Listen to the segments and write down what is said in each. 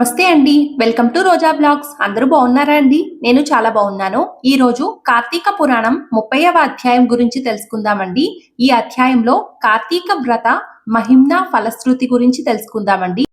నమస్తే అండి. Welcome to Roja vlogs. అందరూ బాగున్నారా అండి? నేను చాలా బాగున్నాను. ఈ రోజు కార్తీక పురాణం ముప్పైవ అధ్యాయం గురించి తెలుసుకుందామండి. ఈ అధ్యాయంలో కార్తీక వ్రత మహిమ్న ఫలశ్రుతి గురించి తెలుసుకుందామండి.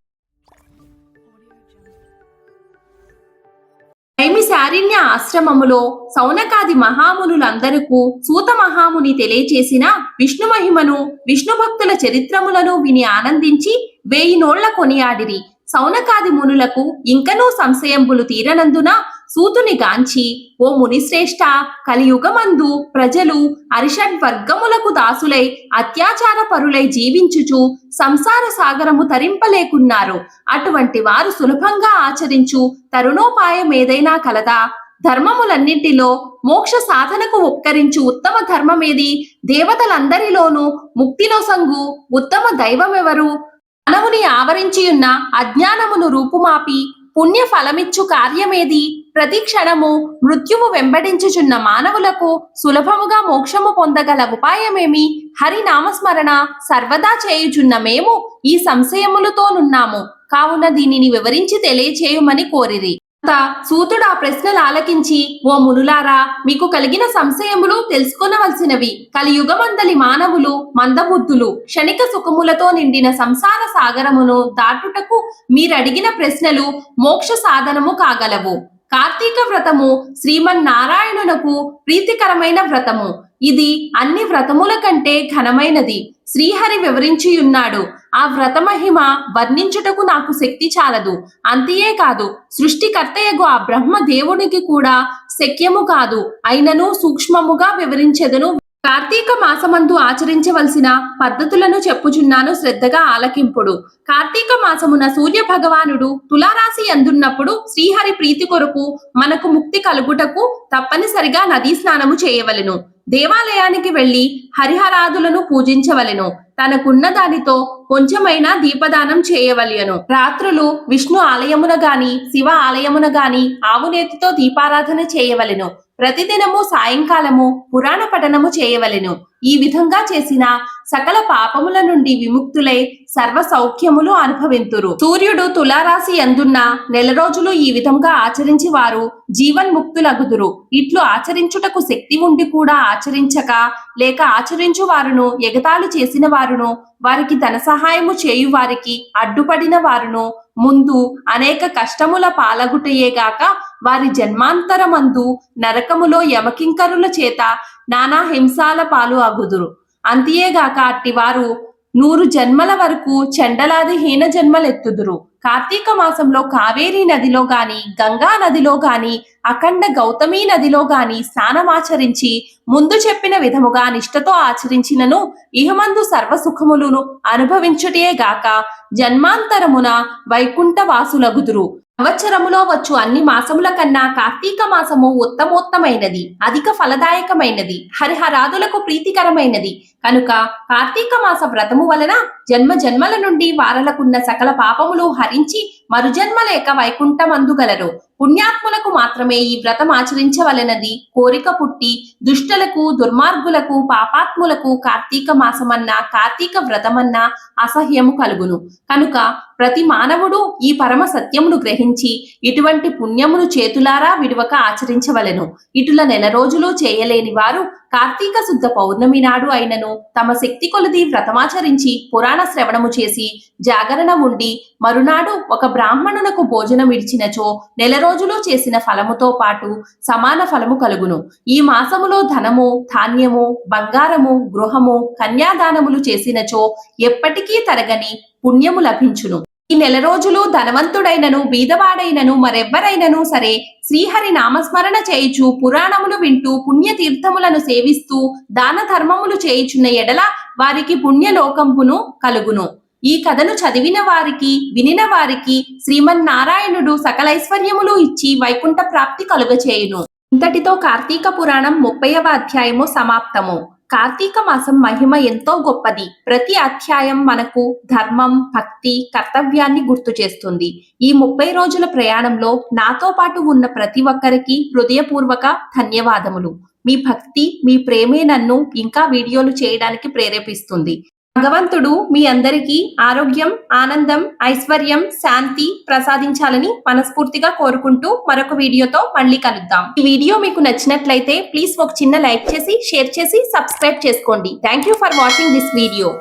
నైమిసారిణ్య ఆశ్రమములో సౌనకాది మహామునులందరకు సూత మహాముని తెలియచేసిన విష్ణు మహిమను విష్ణు భక్తుల చరిత్రములను విని ఆనందించి వేయి నోళ్ళ కొనియాడిరి. సౌనకాది మునులకు ఇంకనూ సంశయంబులు తీరనందున సూతుని గాంచి ఓ మునిశ్రేష్ఠ కలియుగమందు ప్రజలు అరిషడ్ వర్గములకు దాసులై అత్యాచార పరులై జీవించుచు సంసార సాగరము తరింపలేకున్నారు. అటువంటి వారు సులభంగా ఆచరించు తరుణోపాయం ఏదైనా కలదా? ధర్మములన్నింటిలో మోక్ష సాధనకు ఉపకరించు ఉత్తమ ధర్మమేది? దేవతలందరిలోనూ ముక్తిలో సంగు ఉత్తమ దైవమెవరు? మానవుని ఆవరించియున్న అజ్ఞానమును రూపుమాపి పుణ్య ఫలమిచ్చు కార్యమేది. ప్రతి క్షణము మృత్యుము వెంబడించుచున్న మానవులకు సులభముగా మోక్షము పొందగల ఉపాయమేమి? హరి నామస్మరణ సర్వదా చేయుచున్న మేము ఈ సంశయములతోనున్నాము. కావున దీనిని వివరించి తెలియచేయమని కోరిరి. సూతుడు ఆ ప్రశ్నలు ఆలకించి ఓ మునులారా మీకు కలిగిన సంశయములు తెలుసుకొనవలసినవి. కలియుగమందలి మానవులు మందబుద్ధులు క్షణిక సుఖములతో నిండిన సంసార సాగరమును దాటుటకు మీరడిగిన ప్రశ్నలు మోక్ష సాధనము కాగలవు. కార్తీక వ్రతము శ్రీమన్నారాయణునకు ప్రీతికరమైన వ్రతము. ఇది అన్ని వ్రతముల కంటే ఘనమైనది. శ్రీహరి వివరించియున్నాడు ఆ వ్రత మహిమ వర్ణించుటకు నాకు శక్తి చాలదు. అంతియే కాదు సృష్టికర్తయగు ఆ బ్రహ్మ దేవునికి కూడా శక్యము కాదు. అయినను సూక్ష్మముగా వివరించెదను. కార్తీక మాసమందు ఆచరించవలసిన పద్ధతులను చెప్పుచున్నాను శ్రద్ధగా ఆలకింపుడు. కార్తీక మాసమున సూర్య భగవానుడు తులారాశి అందున్నప్పుడు శ్రీహరి ప్రీతి కొరకు మనకు ముక్తి కలుగుటకు తప్పనిసరిగా నదీ స్నానము చేయవలెను. దేవాలయానికి వెళ్ళి హరిహరాదులను పూజించవలెను. తనకున్న దానితో కొంచెమైనా దీపదానం చేయవలెను. రాత్రులు విష్ణు ఆలయమున గాని శివ ఆలయమున గాని ఆవునేతితో దీపారాధన చేయవలెను. ప్రతిదినము సాయంకాలము పురాణ పఠనము చేయవలెను. ఈ విధంగా చేసిన సకల పాపముల నుండి విముక్తులై సర్వ సౌఖ్యములు అనుభవింతురు. సూర్యుడు తులారాశి ఎందున్న నెల రోజులు ఈ విధంగా ఆచరించి వారు జీవన్ముక్తులగుదురు ఇట్లు ఆచరించుటకు శక్తి ఉండి కూడా ఆచరించక లేక ఆచరించు వారును ఎగతాళి చేసిన వారును వారికి ధన సహాయము చేయు వారికి అడ్డుపడిన వారును ముందు అనేక కష్టముల పాలగుటయేగాక వారి జన్మాంతరమందు నరకములో యమకింకరుల చేత నానా హింసాల పాలు అగుదురు అంతియేగాక అట్టివారు నూరు జన్మల వరకు చెండలాది హీన జన్మలెత్తుదురు. కార్తీక మాసంలో కావేరీ నదిలో గాని గంగా నదిలో గాని అఖండ గౌతమీ నదిలో గాని స్నానమాచరించి ముందు చెప్పిన విధముగా నిష్ఠతో ఆచరించినను ఇహమందు సర్వసుఖములను అనుభవించుటే గాక జన్మాంతరమున వైకుంఠ వాసులగుదురు సంవత్సరములో వచ్చు అన్ని మాసముల కన్నా కార్తీక మాసము ఉత్తమోత్తమైనది అధిక ఫలదాయకమైనది హరిహరాదులకు ప్రీతికరమైనది. కనుక కార్తీక మాస వ్రతము వలన జన్మ జన్మల నుండి వారలకున్న సకల పాపములు హరించి మరుజన్మ లేక వైకుంఠమందుగలరు పుణ్యాత్ములకు మాత్రమే ఈ వ్రతం ఆచరించవలనది. కోరిక పుట్టి దుష్టలకు దుర్మార్గులకు పాపాత్ములకు కార్తీక మాసమన్నా కార్తీక వ్రతమన్నా అసహ్యము కలుగును. కనుక ప్రతి మానవుడు ఈ పరమ సత్యమును గ్రహించి ఇటువంటి పుణ్యమును చేతులారా విడువక ఆచరించవలెను. ఇటుల నెల రోజులు చేయలేని వారు కార్తీక శుద్ధ పౌర్ణమి నాడు అయినను తమ శక్తి కొలది వ్రతమాచరించి పురాణ శ్రవణము చేసి జాగరణ ఉండి మరునాడు ఒక బ్రాహ్మణునకు భోజనం ఇడిచినచో నెల రోజులు చేసిన ఫలముతో పాటు సమాన ఫలము కలుగును. ఈ మాసములో ధనము ధాన్యము బంగారము గృహము కన్యాదానములు చేసినచో ఎప్పటికీ తరగని పుణ్యము లభించును. ఈ నెల రోజులు ధనవంతుడైనను బీదవాడైనను మరెవ్వరైనను సరే శ్రీహరి నామస్మరణ చేయుచు పురాణములు వింటూ పుణ్యతీర్థములను సేవిస్తూ దాన ధర్మములు చేయుచున్న ఎడల వారికి పుణ్యలోకంపును కలుగును. ఈ కథను చదివిన వారికి వినిన వారికి శ్రీమన్నారాయణుడు సకలైశ్వర్యములు ఇచ్చి వైకుంఠ ప్రాప్తి కలుగచేయును. ఇంతటితో కార్తీక పురాణం ముప్పైవ అధ్యాయము సమాప్తము. కార్తీక మాసం మహిమ ఎంతో గొప్పది. ప్రతి అధ్యాయం మనకు ధర్మం భక్తి కర్తవ్యాన్ని గుర్తు చేస్తుంది. ఈ ముప్పై రోజుల ప్రయాణంలో నాతో పాటు ఉన్న ప్రతి ఒక్కరికి హృదయపూర్వక ధన్యవాదములు. మీ భక్తి మీ ప్రేమే నన్ను ఇంకా వీడియోలు చేయడానికి ప్రేరేపిస్తుంది. భగవంతుడు మీ అందరికీ ఆరోగ్యం ఆనందం ఐశ్వర్యం శాంతి ప్రసాదించాలని మనస్ఫూర్తిగా కోరుకుంటూ మరొక వీడియోతో మళ్ళీ కలుద్దాం. ఈ వీడియో మీకు నచ్చినట్లయితే ప్లీజ్ ఒక చిన్న లైక్ చేసి షేర్ చేసి సబ్స్క్రైబ్ చేసుకోండి. Thank you for watching this video